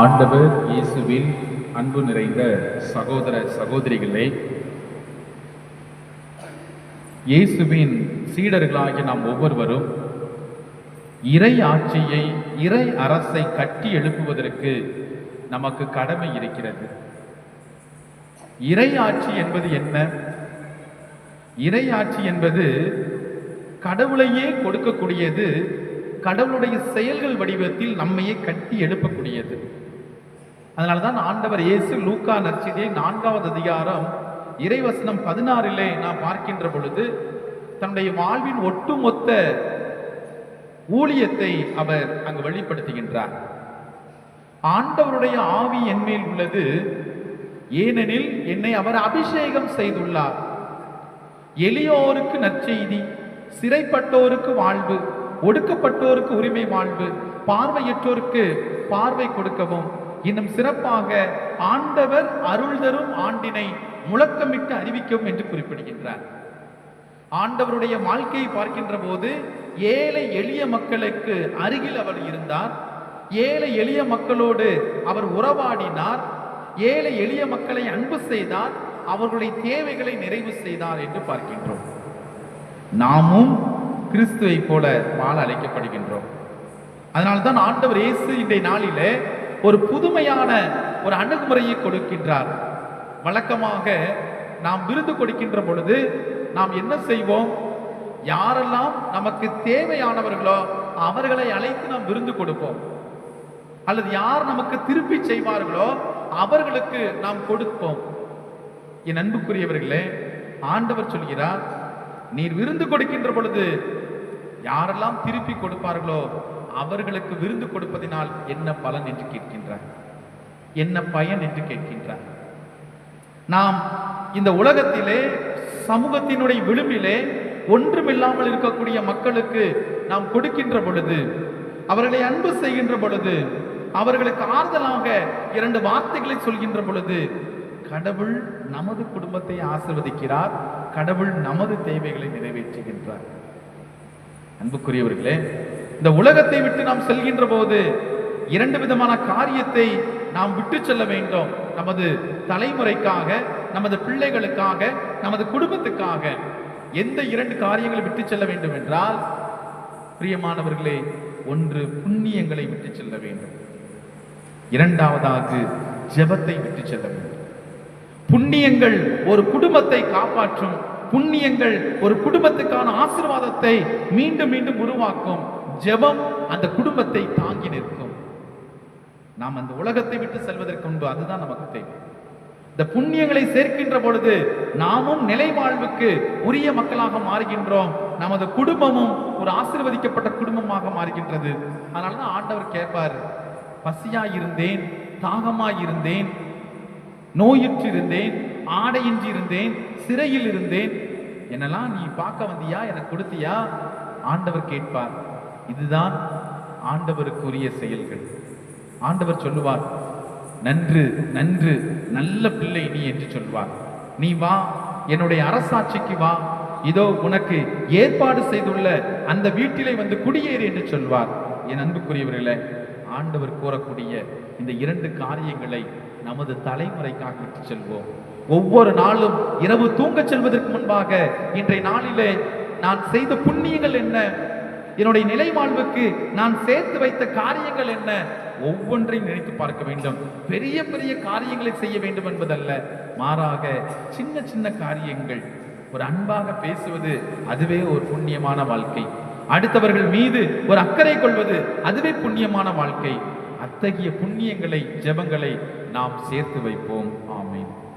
ஆண்டவர் இயேசுவில் அன்பு நிறைந்த சகோதர சகோதரிகளே இயேசுவின் சீடர்களாகிய நாம் ஒவ்வொருவரும் இறை ஆட்சியை இறை அரசை கட்டி எழுப்புவதற்கு நமக்கு கடமை இருக்கிறது. இறை ஆட்சி என்பது என்ன? இறை ஆட்சி என்பது கடவுளையே கொடுக்கக்கூடியது கடவுளுடைய செயல்கள் வடிவத்தில் நம்மையே கட்டி எழுப்பக்கூடியது. அதனாலதான் ஆண்டவர் இயேசு லூக்கா நற்செய்தியை நான்காவது அதிகாரம் இறைவசனம் பதினாறிலே நாம் பார்க்கின்ற பொழுது தன்னுடைய வாழ்வின் ஒட்டுமொத்த ஊழியத்தை அவர் அங்கு வெளிப்படுத்துகின்றார். ஆண்டவருடைய ஆவி என்மேல் உள்ளது ஏனெனில் என்னை அவர் அபிஷேகம் செய்துள்ளார். எளியோருக்கு நற்செய்தி சிறைப்பட்டோருக்கு வாழ்வு ஒடுக்கப்பட்டோருக்கு உரிமை வாழ்வு பார்வையற்றோருக்கு பார்வை கொடுக்கவும் இன்னும் சிறப்பாக ஆண்டவர் அருள் தரும் ஆண்டினை முழக்கமிட்டு அறிவிக்கும் என்று குறிப்பிடுகின்றார். ஆண்டவருடைய வாழ்க்கையை பார்க்கின்ற போது ஏழை எளிய மக்களுக்கு அருகில் அவர் இருந்தார். ஏழை எளிய மக்களோடு அவர் உறவாடினார். ஏழை எளிய மக்களை அன்பு செய்தார். அவர்களுடைய தேவைகளை நிறைவு செய்தார் என்று பார்க்கின்றோம். நாமும் கிறிஸ்துவை போல வாழ அழைக்கப்படுகின்றோம். அதனால்தான் ஆண்டவர் இயேசு இன்றைய நாளிலே ஒரு புதுமையான ஒரு அணுகுமுறையை கொடுக்கின்றார். வழக்கமாக நாம் விருது கொடுக்கின்ற பொழுது நாம் என்ன செய்வோம்? யாரெல்லாம் நமக்கு தேவையானவர்களோ அவர்களை அழைத்து நாம் விருந்து கொடுப்போம். அல்லது யார் நமக்கு திருப்பி செய்வார்களோ அவர்களுக்கு நாம் கொடுப்போம். என் அன்புக்குரியவர்களே ஆண்டவர் சொல்கிறார் நீர் விருந்து கொடுக்கின்ற பொழுது யாரெல்லாம் திருப்பி கொடுப்பார்களோ அவர்களுக்கு விருந்து கொடுப்பதினால் என்ன பலன் என்று கேட்கின்றார். என்ன பயன் என்று கேட்கின்றார். நாம் இந்த உலகத்திலே சமூகத்தினுடைய விளிம்பிலே ஒன்றுமில்லாமல் இருக்கக்கூடிய மக்களுக்கு நாம் கொடுக்கின்ற பொழுது அவர்களை அன்பு செய்கின்ற பொழுது அவர்களுக்கு ஆறுதலாக இரண்டு வார்த்தைகளை சொல்கின்ற பொழுது கடவுள் நமது குடும்பத்தை ஆசிர்வதிக்கிறார் கடவுள் நமது தேவைகளை நிறைவேற்றுகின்றார். அன்புக்குரியவர்களே இந்த உலகத்தை விட்டு நாம் செல்கின்ற போது இரண்டு விதமான காரியத்தை நாம் விட்டு செல்ல வேண்டும். நமது தலைமுறைக்காக நமது பிள்ளைகளுக்காக நமது குடும்பத்துக்காக எந்த இரண்டு காரியங்களை விட்டு செல்ல வேண்டும் என்றால் பிரியமானவர்களே ஒன்று புண்ணியங்களை விட்டு செல்ல வேண்டும். இரண்டாவதாக ஜெபத்தை விட்டு செல்ல வேண்டும். புண்ணியங்கள் ஒரு குடும்பத்தை காப்பாற்றும் புண்ணியங்கள் ஒரு குடும்பத்துக்கான ஆசிர்வாதத்தை மீண்டும் மீண்டும் உருவாக்கும். ஜெபம் அந்த குடும்பத்தை தாங்கி நிற்கும். நாம் அந்த உலகத்தை விட்டு செல்வதற்கு முன்பு அதுதான் நமக்கு தேவை. இந்த புண்ணியங்களை சேர்க்கின்ற பொழுது நாமும் நிலை வாழ்வுக்கு உரிய மக்களாக மாறுகின்றோம். நமது குடும்பமும் ஒரு ஆசீர்வதிக்கப்பட்ட குடும்பமாக மாறுகின்றது. அதனாலதான் ஆண்டவர் கேட்பார் பசியாயிருந்தேன் இருந்தேன் தாகமாய் இருந்தேன் நோயுற்று இருந்தேன் ஆடையின்றி இருந்தேன் சிறையில் இருந்தேன் என்னெல்லாம் நீ பார்க்க வந்தியா எனக்கு கொடுத்தியா? ஆண்டவர் கேட்பார். இதுதான் ஆண்டவருக்குரிய செயல்கள். ஆண்டவர் சொல்லுவார் நன்று நன்று நல்ல பிள்ளை நீ என்று சொல்வார். நீ வா என்னுடைய அரசாட்சிக்கு வா. இதோ உனக்கு ஏற்பாடு செய்துள்ள அந்த வீட்டிலே வந்து குடியேறு என்று சொல்வார். என் அன்புக்குரியவர்களே ஆண்டவர் கூறக்கூடிய இந்த இரண்டு காரியங்களை நமது தலைமுறைக்காக விட்டு செல்வோம். ஒவ்வொரு நாளும் இரவு தூங்கச் செல்வதற்கு முன்பாக இன்றைய நாளிலே நான் செய்த புண்ணியங்கள் என்ன? என்னுடைய நிலை வாழ்வுக்கு நான் சேர்த்து வைத்த காரியங்கள் என்ன? ஒவ்வொன்றையும் நினைத்து பார்க்க வேண்டும். பெரிய பெரிய காரியங்களை செய்ய வேண்டும் என்பதல்ல. மாறாக சின்ன சின்ன காரியங்கள். ஒரு அன்பாக பேசுவது அதுவே ஒரு புண்ணியமான வாழ்க்கை. அடுத்தவர்கள் மீது ஒரு அக்கறை கொள்வது அதுவே புண்ணியமான வாழ்க்கை. அத்தகைய புண்ணியங்களை ஜெபங்களை நாம் சேர்த்து வைப்போம். ஆமீன்.